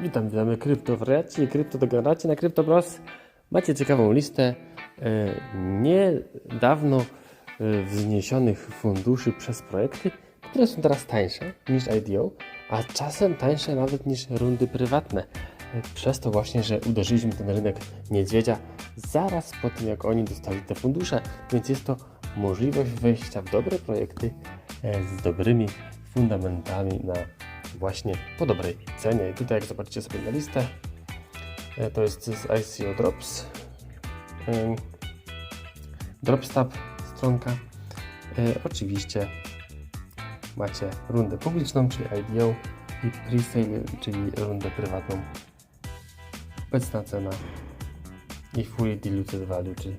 Witam, witamy kryptowariaci, kryptodegeneraci na CryptoBros. Macie ciekawą listę e, niedawno e, wzniesionych funduszy przez projekty, które są teraz tańsze niż IDO, a czasem tańsze nawet niż rundy prywatne. E, Przez to właśnie, że uderzyliśmy ten rynek niedźwiedzia zaraz po tym, jak oni dostali te fundusze, więc jest to możliwość wejścia w dobre projekty z dobrymi fundamentami na właśnie po dobrej cenie. I tutaj jak zobaczycie sobie na listę, e, to jest z ICO Drops. Dropstab stronka. E, Oczywiście macie rundę publiczną, czyli IDO i pre-sale, czyli rundę prywatną. Obecna cena i fully diluted value, czyli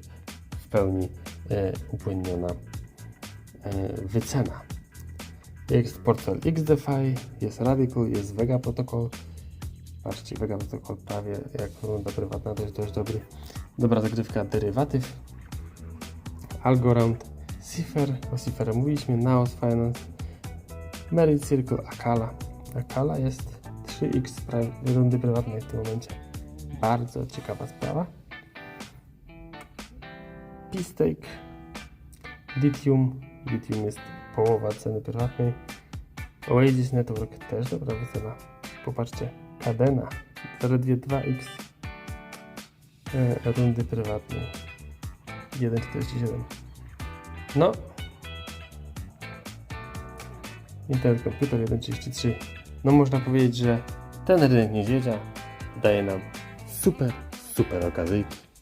w pełni e, upłynniona e, wycena. Jest portfel XDeFi, jest Radical, jest Vega Protocol. Patrzcie, Vega Protocol prawie jak runda prywatna, to jest dość dobry. Dobra zagrywka derywatyw. Algorand, Cipher, o Cipher mówiliśmy, Naos Finance, Merit Circle, Akala. Akala jest 3x pra- rundy prywatnej w tym momencie. Bardzo ciekawa sprawa. P-Stake, Lithium, Lithium jest połowa ceny prywatnej. Oasis Network też dobra wycena. Popatrzcie, Cadena zaledwie 2x e, rundy prywatnej 1,47 No Internet Computer 1,33 No można powiedzieć, że ten rynek niedźwiedzia daje nam super, super okazyjki